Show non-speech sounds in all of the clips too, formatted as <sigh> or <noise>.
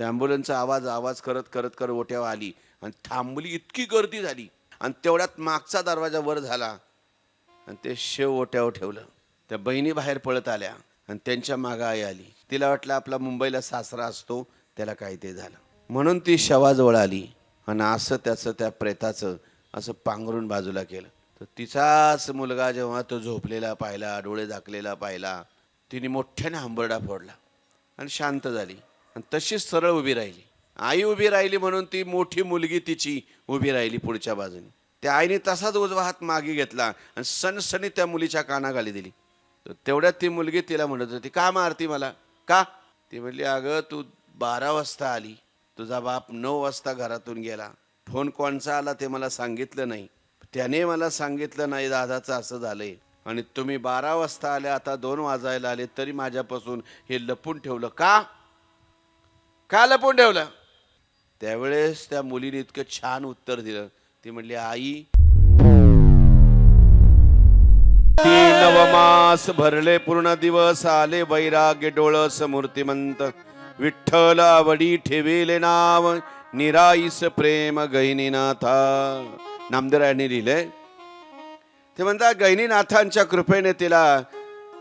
त्या ॲम्ब्युलन्सचा आवाज आवाज करत करत करत ओट्यावर आली आणि थांबली इतकी गर्दी झाली. आणि तेवढ्यात मागचा दरवाजा वर झाला. आणि ते शेव ओट्यावर ठेवलं. त्या बहिणी बाहेर पळत आल्या आणि त्यांच्या मागं आई आली. तिला वाटलं आपला मुंबईला सासरा असतो त्याला काय ते झालं. म्हणून ती शवाजवळ आली आणि असं त्याचं त्या प्रेताचं असं पांघरून बाजूला केलं. तर तिचाच मुलगा जेव्हा तो झोपलेला पाहिला डोळे झाकलेला पाहिला तिने मोठ्याने हंबरडा फोडला आणि शांत झाली. आणि तशीच सरळ उभी राहिली. आई उभी राहिली म्हणून ती मोठी मुलगी तिची उभी राहिली पुढच्या बाजूने. त्या आईने तसाच उजवा हात मागे घेतला आणि सणसणी त्या मुलीच्या कानाखाली दिली. तर तेवढ्यात ती मुलगी तिला म्हणत होती का मारती मला? का? ती म्हणली अगं तू बारा वाजता आली. तुझा बाप नऊ वाजता घरातून गेला. फोन कोणचा आला ते मला सांगितलं नाही. त्याने मला सांगितलं नाही दादाचं असं झालंय. आणि तुम्ही बारा वाजता आले आता दोन वाजायला आले तरी माझ्यापासून हे लपून ठेवलं. का? का लपून ठेवलं? त्यावेळेस त्या मुलीने इतकं छान उत्तर दिलं. ती म्हणली आई. ती नवमास भरले पूर्ण दिवस आले वैराग्य डोळस मूर्तिमंत विठ्ठल आवडी ठेवेले नाव निराईस प्रेम गहिनीनाथा. नामदेवरायांनी लिहिलंय ते म्हणतात गैनीनाथांच्या कृपेने तिला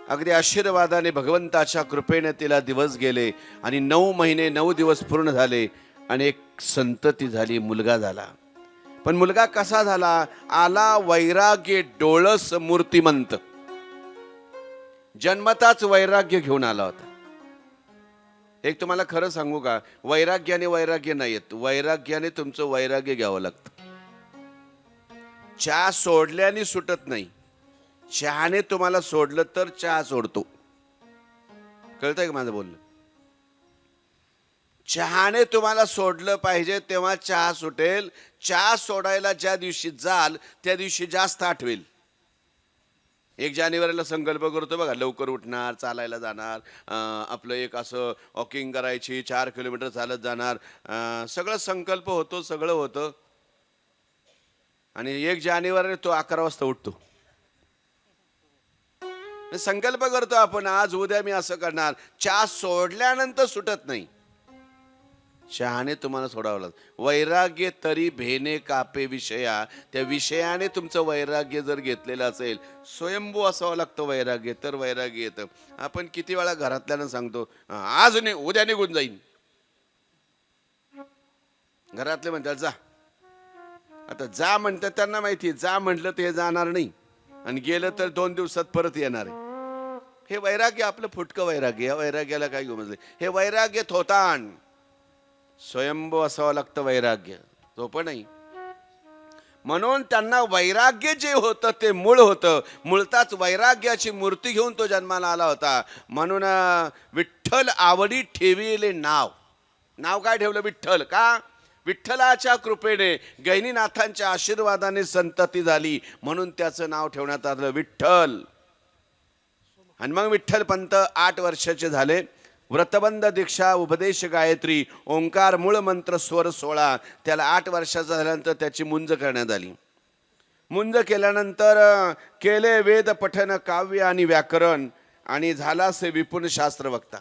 अगदी आशीर्वादाने भगवंताच्या कृपेने तिला दिवस गेले आणि नऊ महिने नऊ दिवस पूर्ण झाले आणि एक संतती झाली मुलगा झाला. पण मुलगा कसा झाला? आला वैराग्य डोळस मूर्तिमंत. जन्मताच वैराग्य घेऊन आला होता. एक तुम्हाला खरं सांगू का? वैराग्याने वैराग्य नाही येत. वैराग्याने तुमचं वैराग्य घ्यावं लागतं. चहा सोडल्याने सुटत नाही. चहाने तुम्हाला सोडलं तर चहा सोडतो. कळतंय का माझं बोलणं? चहाने तुम्हाला सोडलं पाहिजे तेव्हा चहा सुटेल. चहा सोडायला ज्या दिवशी जाल त्या दिवशी जास्त आठवेल. एक जानेवारीला संकल्प करतो बघा लवकर उठणार चालायला जाणार आपलं एक असं वॉकिंग करायची चार किलोमीटर चालत जाणार सगळं संकल्प होतो सगळं होतं. आणि एक जानेवारी तो अकरा वाजता उठतो. संकल्प करतो आपण आज उद्या मी असं करणार. चहा सोडल्यानंतर सुटत नाही. चहाने तुम्हाला सोडावं लागतं. वैराग्य तरी भेने कापे विषया. त्या विषयाने तुमचं वैराग्य जर घेतलेलं असेल स्वयंभू असावं लागतं वैराग्य तर वैराग्य येतं. आपण किती वेळा घरातल्यानं सांगतो आज नाही उद्या निघून जाईन. घरातले म्हणतात जा. आता जा म्हणतात त्यांना माहिती आहे, जा म्हटलं ते जाणार नाही. आणि गेलं तर दोन दिवसात परत येणार आहे. हे वैराग्य आपलं फुटकं वैराग्य या वैराग्याला काय समजले हे वैराग्य थोताण. स्वयंभू असावं लागतं वैराग्य. तो पण नाही. म्हणून त्यांना वैराग्य जे होतं ते मूळ होतं. मुळताच वैराग्याची मूर्ती घेऊन तो जन्माला आला होता. म्हणून विठ्ठल आवडी ठेविले नाव. नाव काय ठेवलं विठ्ठल? का? विठ्ठलाच्या कृपेने गैनीनाथांच्या आशीर्वादाने संतती झाली. म्हणून त्याचं नाव ठेवण्यात आलं विठ्ठल. आणि मग विठ्ठल पंत आठ वर्षाचे झाले. व्रतबंध दीक्षा उपदेश गायत्री ओंकार मूळ मंत्र स्वर सोळा. त्याला आठ वर्षाचा झाल्यानंतर त्याची मुंज करण्यात आली. मुंज केल्यानंतर केले वेद पठन काव्य आणि व्याकरण. आणि झाला से विपुण शास्त्र वक्ता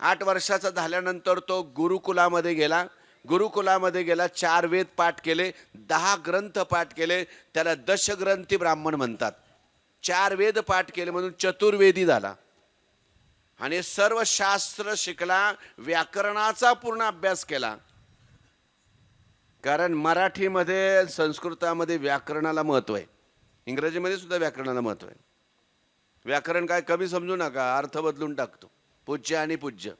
आठ वर्षाचा झाल्यानंतर तो गुरुकुलामध्ये गेला. गुरुकुलामध्ये गेला चार वेद पाठ केले दहा ग्रंथ पाठ केले त्याला दशग्रंथी ब्राह्मण म्हणतात. चार वेद पाठ केले म्हणून चतुर्वेदी झाला. आणि सर्व शास्त्र शिकला व्याकरणाचा पूर्ण अभ्यास केला. कारण मराठीमध्ये संस्कृतामध्ये व्याकरणाला महत्त्व आहे. इंग्रजीमध्ये सुद्धा व्याकरणाला महत्त्व आहे. व्याकरण काय कमी समजू नका अर्थ बदलून टाकतो. पूज्य आणि पूज्य.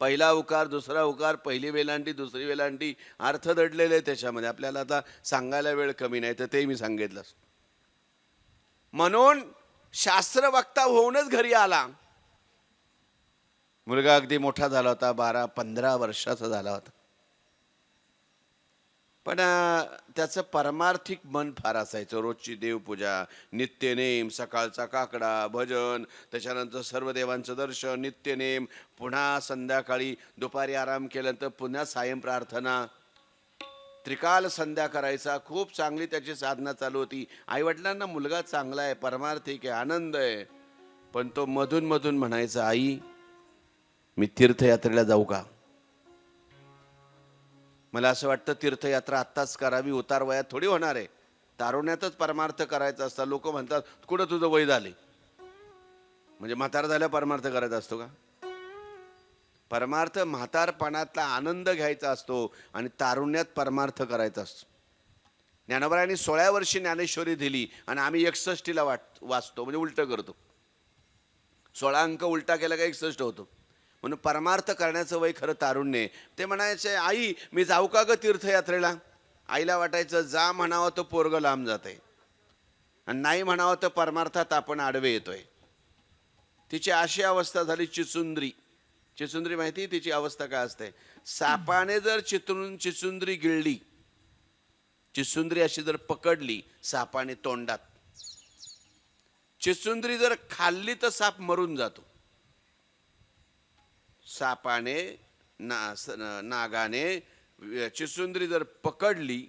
पहिला उकार दुसरा उकार पहिली वेलांटी दुसरी वेलांटी अर्थ दडलेले आहे त्याच्यामध्ये. आपल्याला आता सांगायला वेळ कमी नाही तर ते मी सांगितलं. म्हणून शास्त्र वक्ता होऊनच घरी आला. मुलगा अगदी मोठा झाला होता बारा पंधरा वर्षाचा झाला होता. पण त्याचं परमार्थिक मन फार असायचं. रोजची देवपूजा नित्यनेम सकाळचा काकडा भजन त्याच्यानंतर सर्व देवांचं दर्शन नित्यनेम पुन्हा संध्याकाळी दुपारी आराम केल्यानंतर पुन्हा सायं प्रार्थना. त्रिकाल संध्या करायचा. खूप चांगली त्याची साधना चालू होती. आईवडिलांना मुलगा चांगला आहे परमार्थिक आहे आनंद आहे. पण तो मधून मधून म्हणायचा आई मी तीर्थयात्रेला जाऊ का? मला असं वाटतं तीर्थयात्रा आत्ताच करावी उतार वयात थोडी होणार आहे. तारुण्यातच परमार्थ करायचा असता. लोक म्हणतात कुठं तुझं वय झाले? म्हणजे म्हातार झाल्या परमार्थ करायचा असतो का? परमार्थ म्हातारपणातला आनंद घ्यायचा असतो आणि तारुण्यात परमार्थ करायचा असतो. ज्ञानोबरायांनी सोळा वर्षी ज्ञानेश्वरी दिली आणि आम्ही एकसष्टीला वाट वाचतो म्हणजे उलटं करतो. सोळा अंक उलटा केला का एकसष्ट होतो. म्हणून परमार्थ करण्याचं वय खरं तारुण्य आहे. ते म्हणायचे आई मी जाऊ का ग तीर्थयात्रेला? आईला वाटायचं जा म्हणावं तो पोरग लांब जात आहे आणि नाही म्हणावं तर परमार्थात आपण आडवे येतोय. तिची अशी अवस्था झाली चिचुंद्री. चिचुंद्री माहिती तिची अवस्था काय असते? सापाने जर चित्रून चिचुंद्री गिळली चिचुंद्री अशी जर पकडली सापाने तोंडात. चिचुंद्री जर खाल्ली तर साप मरून जातो. सापाने ना नागाने चिसुंदरी जर पकडली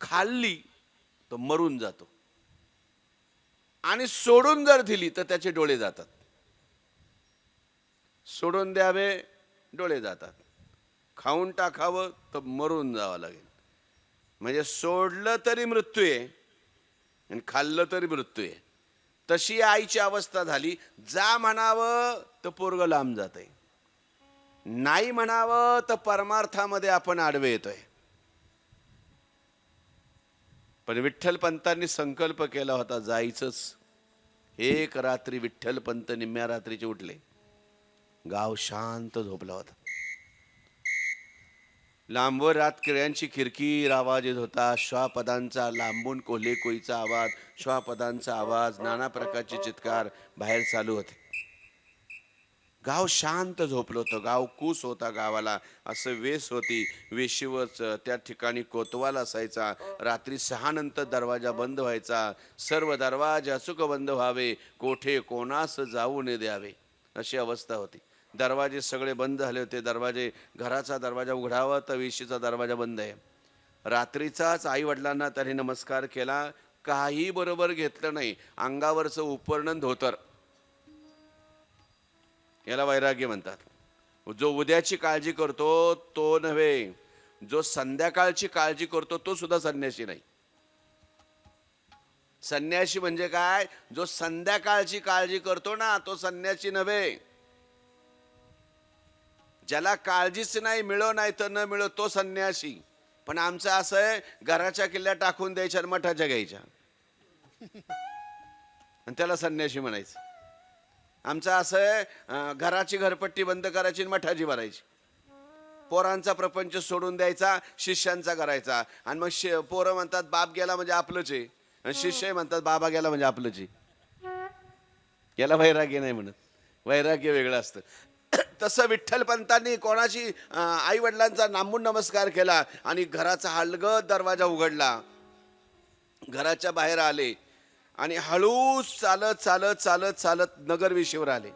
खाल्ली तर मरून जातो. आणि सोडून जर दिली तर त्याचे डोळे जातात. सोडून द्यावे डोळे जातात. खाऊन टाकावं तर मरून जावं लागेल. म्हणजे सोडलं तरी मृत्यू आहे आणि खाल्लं तरी मृत्यू आहे. तशी आईची अवस्था झाली जा म्हणावं तर पोरग लांब जात आहे नाही म्हणावं तर परमार्थामध्ये आपण आडवे येतोय. पण विठ्ठल पंतांनी संकल्प केला होता जायचंच. एक रात्री विठ्ठल पंत निम्म्या रात्रीचे उठले. गाव शांत झोपला होता. लांबवर रात किळ्यांची खिरकीर आवाज येत होता. श्वापदांचा लांबून कोल्हे कोईचा आवाज श्वापदांचा आवाज नाना प्रकारचे चित्कार बाहेर चालू होते. गाव शांत झोपलं होतं गाव कूस होता गावाला असं वेस होती. वेशीवरच त्या ठिकाणी कोतवाल असायचा. रात्री सहा नंतर दरवाजा बंद व्हायचा. सर्व दरवाजे अचूक बंद व्हावे. कोठे कोणास जाऊ न द्यावे. अशी अवस्था होती. दरवाजे सगळे बंद झाले होते. दरवाजे घराचा दरवाजा उघडावा तर वेशीचा दरवाजा बंद आहे. रात्रीचाच आई वडिलांना त्याने नमस्कार केला. काही बरोबर घेतलं नाही. अंगावरचं उपरणन धोतर. याला वैराग्य म्हणतात. जो उद्याची काळजी करतो तो नव्हे. जो संध्याकाळची काळजी करतो तो सुद्धा संन्यासी नाही. संन्यासी म्हणजे काय? जो संध्याकाळची काळजी करतो ना तो संन्यासी नव्हे. ज्याला काळजीच नाही मिळो नाही तर न मिळो तो संन्यासी पण आमचं असं आहे घराच्या किल्ल्या टाकून द्यायच्या मठाच्या घ्यायच्या. आणि त्याला संन्यासी म्हणायचं. आमचं असं आहे घराची घरपट्टी बंद करायची आणि मठाची भरायची. पोरांचा प्रपंच सोडून द्यायचा शिष्यांचा करायचा. आणि मग शि पोरं म्हणतात बाप गेला म्हणजे आपलंच आहे. आणि शिष्य म्हणतात बाबा गेला म्हणजे आपलंच आहे. याला वैराग्य नाही म्हणत. वैराग्य वेगळं असतं. <coughs> तसं विठ्ठलपंतांनी कोणाशी कोणाची आई वडिलांचा नामून नमस्कार केला आणि घराचा हलगत दरवाजा उघडला. घराच्या बाहेर आले. आणि हळूच चालत चालत चालत चालत नगरवेशीवर आले.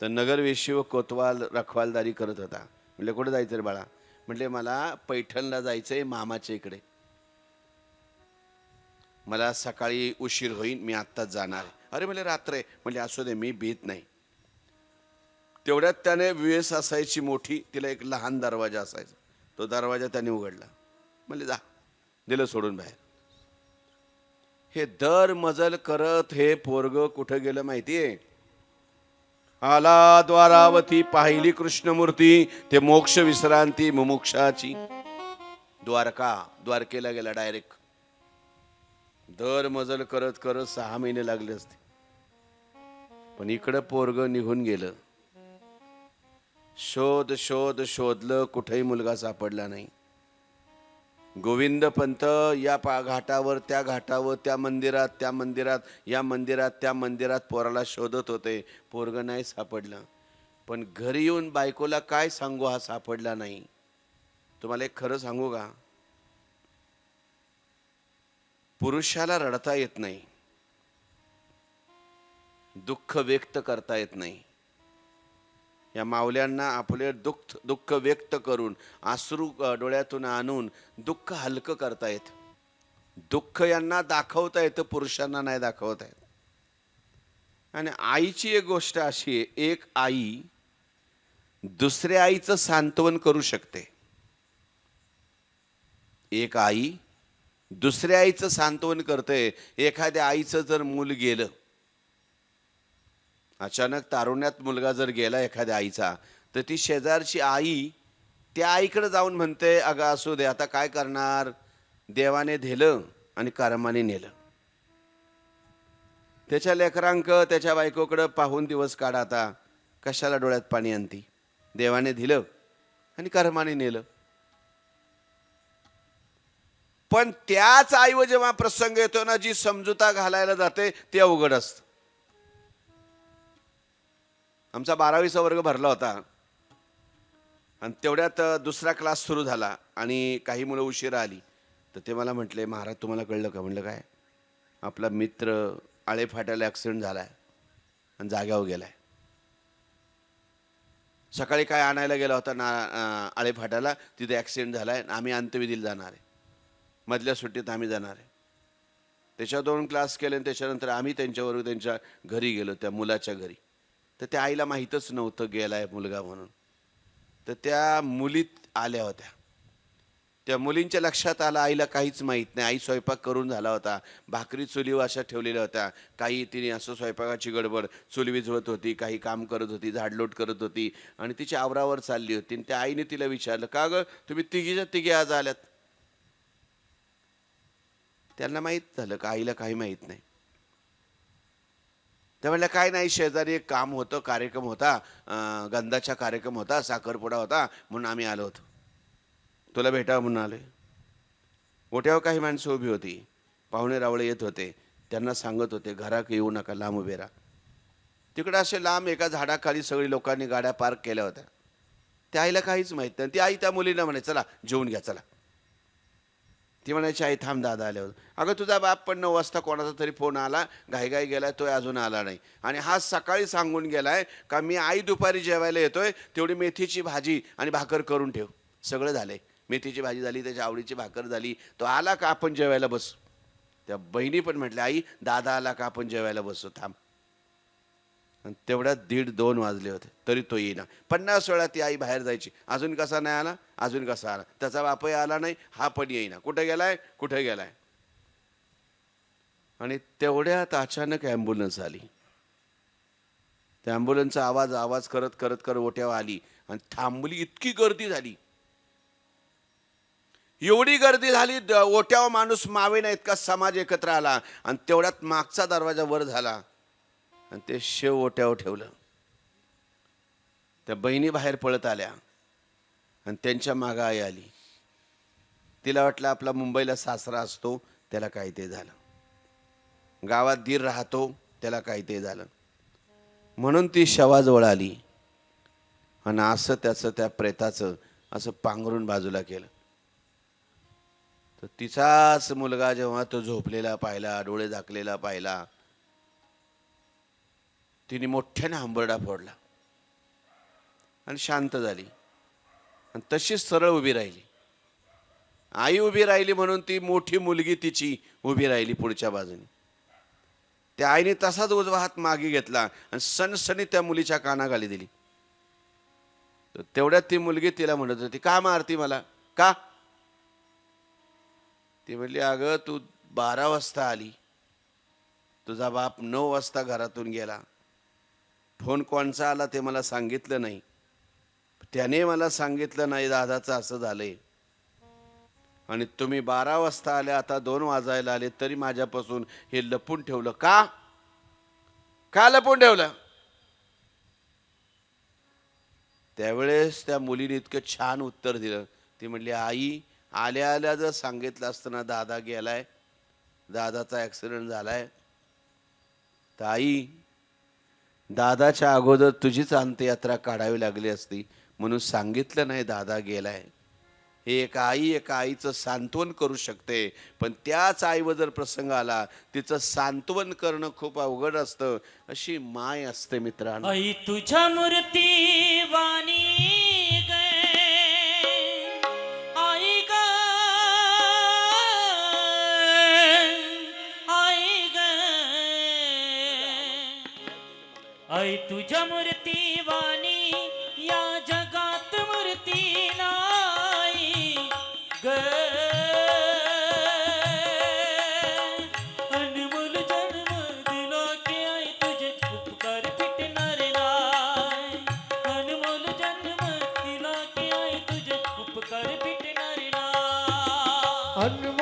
तर नगरवेशीवर कोतवाल रखवालदारी करत होता. म्हणले कुठे जायचं रे बाळा? म्हटले मला पैठणला जायचंय मामाच्या इकडे. मला सकाळी उशीर होईल मी आत्ताच जाणार. अरे म्हणजे रात्र. आहे म्हणजे असू दे मी भीत नाही. तेवढ्यात त्याने वेस असायची मोठी तिला एक लहान दरवाजा असायचा. तो दरवाजा त्याने उघडला. म्हणजे जा दिलं सोडून बाहेर. हे दर मजल करत हे पोरग कुठं गेलं माहितीये? आला द्वारावती पाहिली कृष्णमूर्ती ते मोक्ष विश्रांती मुमुक्षाची. द्वारका द्वारकेला गेला डायरेक्ट दर मजल करत करत सहा महिने लागले असते. पण इकडं पोरग निघून गेलं. शोध शोध शोधलं कुठेही मुलगा सापडला नाही. गोविंद पंत या पा घाटावर त्या घाटावर त्या मंदिरात त्या मंदिरात या मंदिरात त्या मंदिरात पोराला शोधत होते. पोरग नाही सापडलं. पण घरी येऊन बायकोला काय सांगू हा सापडला नाही. तुम्हाला एक खरं सांगू का? पुरुषाला रडता येत नाही. दुःख व्यक्त करता येत नाही. या मावल्यांना आपले दुःख दुःख व्यक्त करून आश्रू डोळ्यातून आणून दुःख हलकं करता येत. दुःख यांना दाखवता येतं पुरुषांना नाही दाखवता येत. आणि आईची एक गोष्ट अशी आहे एक आई दुसऱ्या आईचं सांत्वन करू शकते. एक आई दुसऱ्या आईचं सांत्वन करते एखाद्या आईचं जर मूल गेलं अचानक तारुण्यात मुलगा जर गेला एखाद्या आईचा तर ती शेजारची आई त्या आईकडे जाऊन म्हणते अगं असू दे आता काय करणार? देवाने धेलं आणि कर्माने नेलं. त्याच्या लेकरांक त्याच्या बायकोकडं पाहून दिवस काढा आता कशाला डोळ्यात पाणी आणती? देवाने दिलं आणि कर्माने नेलं. पण त्याच आईवर जेव्हा प्रसंग येतो ना जी समजुता घालायला जाते ते अवघड असतं. आमचा बारावीचा वर्ग भरला होता. आणि तेवढ्यात दुसरा क्लास सुरू झाला आणि काही मुलं उशिरा आली. तर ते मला म्हटले महाराज तुम्हाला कळलं का? म्हटलं काय? आपला मित्र आळे फाट्याला ॲक्सिडेंट झाला आहे आणि जाग्यावर गेला आहे सकाळी काय आणायला गेला होता ना अ, आळे फाट्याला तिथे ॲक्सिडेंट झाला आहे आम्ही अंत्यविधीला जाणार आहे. मधल्या सुट्टीत आम्ही जाणार आहे. त्याच्या दोन क्लास केले आणि त्याच्यानंतर आम्ही त्यांच्याबरोबर त्यांच्या घरी गेलो त्या मुलाच्या घरी. तर त्या आईला माहीतच नव्हतं गेलाय मुलगा म्हणून. तर त्या मुलीत आल्या होत्या. त्या मुलींच्या लक्षात आलं आईला काहीच माहीत नाही. आई स्वयंपाक करून झाला होता. भाकरी चुलीवर अशा ठेवलेल्या होत्या. काही तिने असं स्वयंपाकाची गडबड चुली विझवत होती काही काम करत होती झाडलोट करत होती आणि तिची आवरावर चालली होती. आणि त्या आईने तिला विचारलं का गं तुम्ही तिघीच्या तिघी आज आल्यात? त्यांना माहीत झालं का आईला काही माहीत नाही. त्या म्हणल्या काय नाही शेजारी एक काम होतं कार्यक्रम होता. गंधाचा कार्यक्रम होता साखरपुडा होता म्हणून आम्ही आलो होतो. तुला भेटावं म्हणून आले मोठ्यावर काही माणसं उभी होती. पाहुणे रावळे येत होते. त्यांना सांगत होते घराक येऊ नका लांब उभे राहा. तिकडं असे लांब एका झाडाखाली सगळी लोकांनी गाड्या पार्क केल्या होत्या. त्या आईला काहीच माहीत नाही. ती आई त्या मुलीला म्हणे चला जेवून घ्या चला. ती म्हणायची आई थांब दादा आल्यावर. अगं तुझा बाप पण नऊ वाजता कोणाचा तरी फोन आला. घाईघाई गेलाय तो अजून आला नाही. आणि हा सकाळी सांगून गेलाय का मी आई दुपारी जेवायला येतोय तेवढी मेथीची भाजी आणि भाकर करून ठेव. सगळं झालंय. मेथीची भाजी झाली त्याच्या आवडीची भाकर झाली. तो आला का आपण जेवायला बसू? त्या बहिणी पण म्हटल्या आई दादा आला का आपण जेवायला बसू? थांब. आणि तेवढ्यात दीड दोन वाजले होते तरी तो येईना. पन्नास वेळा ती आई बाहेर जायची. अजून कसा नाही आला? अजून कसा आला? त्याचा बापही आला नाही हा पण येईना. कुठे गेलाय? कुठे गेलाय? आणि तेवढ्यात अचानक ॲम्ब्युलन्स आली. त्या ॲम्ब्युलन्सचा आवाज आवाज करत करत करत ओट्यावर आली. आणि थांबली इतकी गर्दी झाली. एवढी गर्दी झाली द- ओट्यावर माणूस मावे ना इतका समाज एकत्र आला. आणि तेवढ्यात मागचा दरवाजा वर झाला. आणि ते शेव ओट्यावर ठेवलं. त्या बहिणी बाहेर पळत आल्या आणि त्यांच्या मागं आई आली. तिला वाटलं आपला मुंबईला सासरा असतो त्याला काय ते झालं. गावात दीर राहतो त्याला काय ते झालं. म्हणून ती शवाजवळ आली. आणि असं त्याचं त्या प्रेताचं असं पांघरून बाजूला केलं. तर तिचाच मुलगा जेव्हा तो झोपलेला पाहिला डोळे झाकलेला पाहिला तिने मोठ्याने हंबरडा फोडला. आणि शांत झाली. आणि तशीच सरळ उभी राहिली. आई उभी राहिली म्हणून ती मोठी मुलगी तिची उभी राहिली पुढच्या बाजूने. त्या आईने तसाच उजवा हात मागे घेतला आणि सणसणी त्या मुलीच्या कानाखाली दिली. तर तेवढ्यात ती मुलगी तिला म्हणत होती का मारती मला? का? ती म्हटली अगं तू बारा वाजता आली. तुझा बाप नऊ वाजता घरातून गेला. फोन कोणचा आला ते मला सांगितलं नाही. त्याने मला सांगितलं नाही दादाचं असं झालंय. आणि तुम्ही बारा वाजता आले आता दोन वाजायला आले तरी माझ्यापासून हे लपून ठेवलं. का? का लपून ठेवलं? त्यावेळेस त्या मुलीने इतकं छान उत्तर दिलं. ती म्हणली आई आल्या आल्या जर सांगितलं असतं ना दादा गेलाय दादाचा ॲक्सिडेंट झालाय तर आई दादाच्या अगोदर तुझीच अंत्ययात्रा काढावी लागली असती म्हणून सांगितलं नाही दादा गेलाय. हे एक आई एका आईचं सांत्वन करू शकते पण त्याच आईवर जर प्रसंग आला तिचं सांत्वन करणं खूप अवघड असतं अशी माय असते मित्रांनो. तुझ्या मूर्ती वाणी ऐ तुझ्या मूर्ती वाणी या जगात मूर्ती नाही ग அன்பு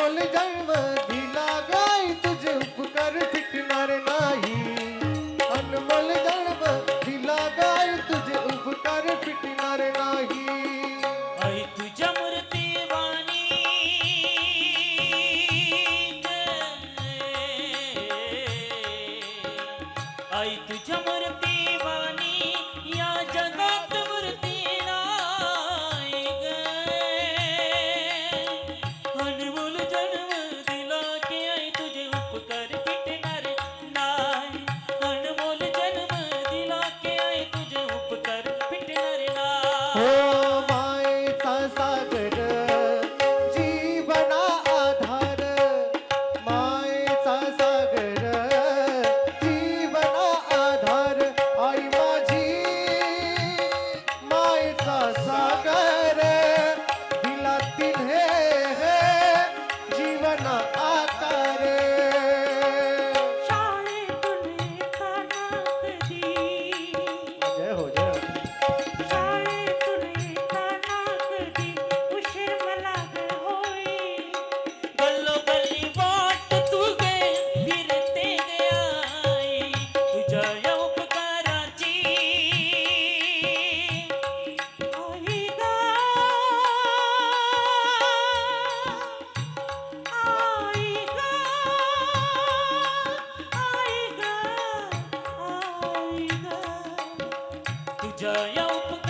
não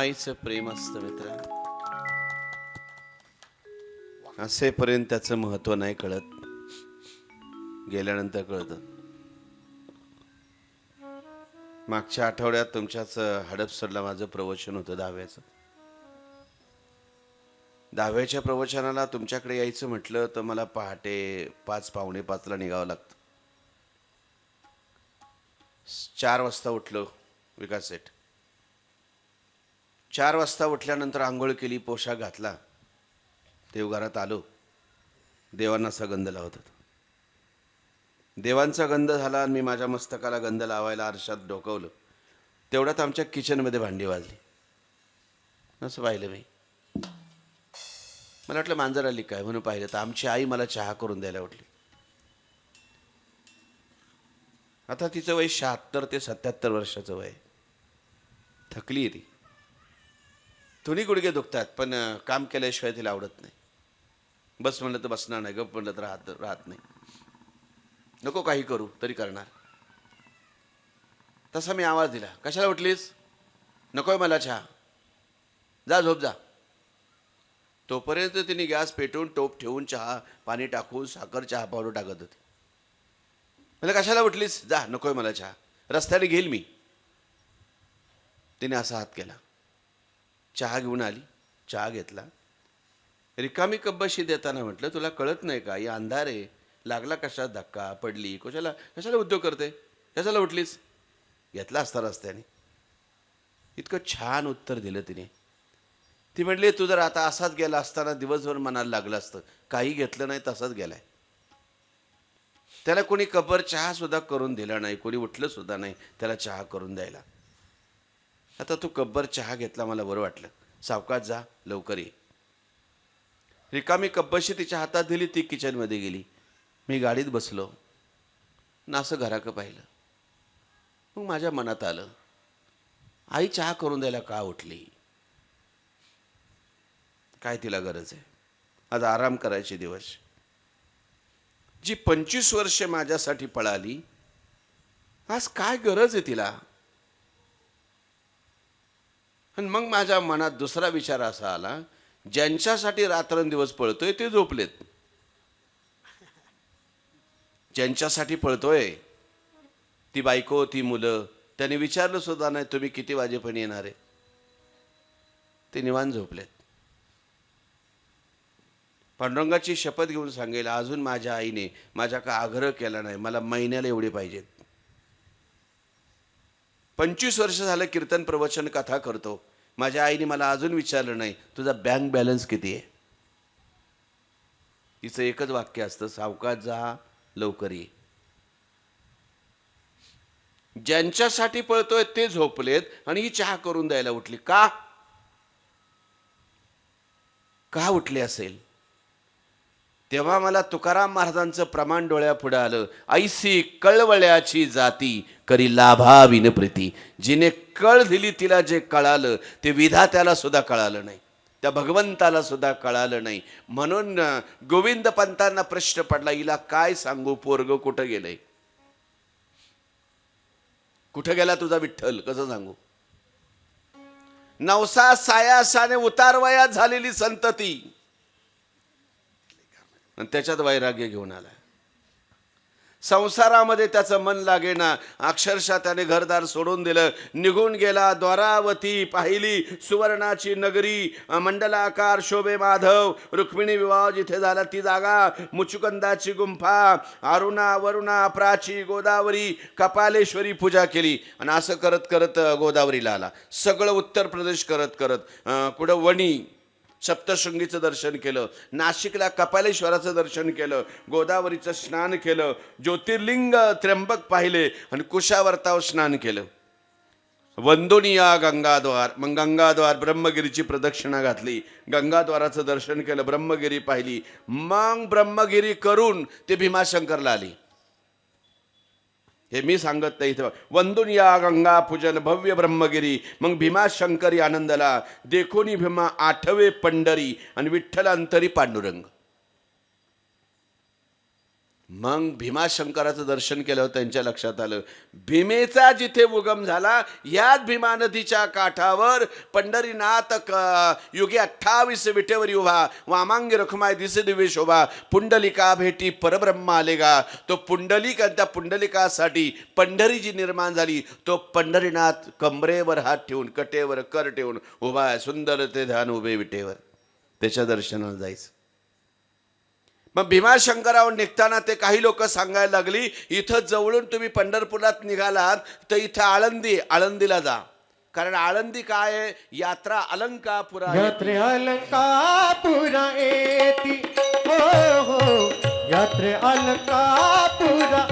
माईचं प्रेम असतं मित्र. असेपर्यंत त्याचं महत्त्व नाही कळत. गेल्यानंतर कळतं. मागच्या आठवड्यात तुमच्याच हडपसरला माझं प्रवचन होतं दहाव्याचं. दहाव्याच्या प्रवचनाला तुमच्याकडे यायचं म्हटलं तर मला पहाटे पाच पावणे पाचला निघावं लागतं. चार वाजता उठलो विकास सेठ. चार वाजता उठल्यानंतर आंघोळ केली पोशाख घातला. देवघरात आलो. देवांना असा गंध लावत होतो. देवांचा गंध झाला आणि मी माझ्या मस्तकाला गंध लावायला आरशात डोकवलं. तेवढ्यात आमच्या किचनमध्ये भांडी वाजली. असं पाहिलं मी. मला वाटलं मांजर आली काय म्हणून पाहिलं तर आमची आई मला चहा करून द्यायला उठली. आता तिचं वय शहात्तर ते सत्याहत्तर वर्षाचं वय. थकली ती. दोन्ही गुडघे दुखतात पण काम केल्याशिवाय तिला आवडत नाही. बस म्हणलं तर बसणार नाही गप म्हणलं तर राहत राहत नाही. नको काही करू तरी करणार. तसा मी आवाज दिला. कशाला उठलीस? नकोय मला चहा. जा झोप जा. तोपर्यंत तिने गॅस पेटवून टोप ठेवून चहा पाणी टाकून साखर चहा पावडर टाकत होती. मला कशाला उठलीस? जा नकोय मला चहा. रस्त्याने घेईल मी. तिने असा हात केला. चहा घेऊन आली चहा घेतला. रिकामी कब्बशी देताना म्हटलं तुला कळत नाही का या अंधार आहे लागला कशा धक्का पडली कशाला कशाला उद्योग करते? कशाला उठलीस? घेतला असता रस्त्याने. इतकं छान उत्तर दिलं तिने. ती म्हटली तू जर आता असाच गेला असताना दिवसभर मनाला लागलं असतं काही घेतलं नाही तसाच गेलाय. त्याला कोणी कबर चहा सुद्धा करून दिला नाही कोणी उठलं सुद्धा नाही त्याला चहा करून द्यायला. आता तू कब्बर चहा घेतला मला बरं वाटलं. सावकाश जा लवकर ये. रिकामी कब्बशी तिच्या हातात दिली ती किचनमध्ये गेली. मी गाडीत बसलो. ना असं घराकं पाहिलं. मग माझ्या मनात आलं आई चहा करून द्यायला का उठली? काय तिला गरज आहे? आज आराम करायचे दिवस. जी पंचवीस वर्षे माझ्यासाठी पळाली आज काय गरज आहे तिला? आणि मग माझ्या मनात दुसरा विचार असा आला ज्यांच्यासाठी रात्रंदिवस पळतोय ते झोपलेत. ज्यांच्यासाठी पळतोय ती बायको ती मुलं त्याने विचारलं सुद्धा नाही तुम्ही किती वाजेपर्यंत येणार आहे? ते निवान झोपलेत. पांडुरंगाची शपथ घेऊन सांगेल अजून माझ्या आईने माझ्या का आग्रह केला नाही मला महिन्याला एवढे पाहिजेत. पंचवीस वर्ष झालं कीर्तन प्रवचन कथा करतो. माझ्या आईने मला अजून विचारलं नाही तुझा बँक बॅलन्स किती आहे? तिचं एकच वाक्य असतं सावकाश जा लवकर ये. ज्यांच्यासाठी पळतोय ते झोपलेत आणि ही चहा करून द्यायला उठली. का? का उठली असेल? तेव्हा मला तुकाराम महाराजांचं प्रमाण डोळ्यापुढे आलं. ऐसी कळवळ्याची जाती करी लाभा प्रीती जिने कळ दिली तिला जे कळालं ते विधात्याला सुद्धा कळालं नाही. त्या भगवंताला सुद्धा कळालं नाही. म्हणून गोविंद पंतांना प्रश्न पडला हिला काय सांगू पोरग कुठं गेलंय? कुठं गेला तुझा विठ्ठल? कसं सांगू? नवसा सायासाने उतारवयात झालेली संतती. आणि त्याच्यात वैराग्य घेऊन आला संसारामध्ये त्याचं मन लागेना. अक्षरशः त्याने घरदार सोडून दिलं. निघून गेला द्वारावती पाहिली सुवर्णाची नगरी मंडलाकार शोभे माधव रुक्मिणी विवाह जिथे झाला ती जागा मुचुकंदाची गुंफा अरुणा वरुणा प्राची गोदावरी कपालेश्वरी पूजा केली. आणि असं करत करत गोदावरीला आला. सगळं उत्तर प्रदेश करत करत कुठं वणी सप्तशृंगीचं दर्शन केलं. नाशिकला कपालेश्वराचं दर्शन केलं. गोदावरीचं स्नान केलं. ज्योतिर्लिंग त्र्यंबक पाहिले आणि कुशावर्ताव स्नान केलं. वंदोनिया गंगाद्वार मग गंगाद्वार ब्रह्मगिरीची प्रदक्षिणा घातली. गंगाद्वाराचं दर्शन केलं ब्रह्मगिरी पाहिली. मग ब्रह्मगिरी करून ते भीमाशंकरला आली. हे मी सांगत नाही इथं. वंदून या गंगा पूजन भव्य ब्रह्मगिरी मग भीमा शंकरी आनंदला देखोनी भीमा आठवे पंढरी आणि विठ्ठल अंतरी पांडुरंग. मग भीमाशंकराचं दर्शन केलं त्यांच्या लक्षात आलं भीमेचा जिथे उगम झाला याच भीमा नदीच्या काठावर पंढरीनाथ क- युगे अठ्ठावीस विटेवर उभा वामांगी रखमाय दिसे दिवे शोभा पुंडलिका भेटी परब्रह्म आलेगा तो पुंडलिक आणि त्या पुंडलिकासाठी पंढरी जी निर्माण झाली. तो पंढरीनाथ कमरेवर हात ठेवून कटेवर कर ठेवून उभा आहे सुंदर ते ध्यान उभे विटेवर. त्याच्या दर्शनाला जायचं. मग भीमाशंकरावर निघताना ते काही लोक सांगायला लागली इथं जवळून तुम्ही पंढरपुरात निघालात तर इथं आळंदी आळंदीला जा. कारण आळंदी काय आहे? यात्रा अलंकापुरा यात्रे अलंकापुरा येती. हो हो यात्रे अलंकापुरा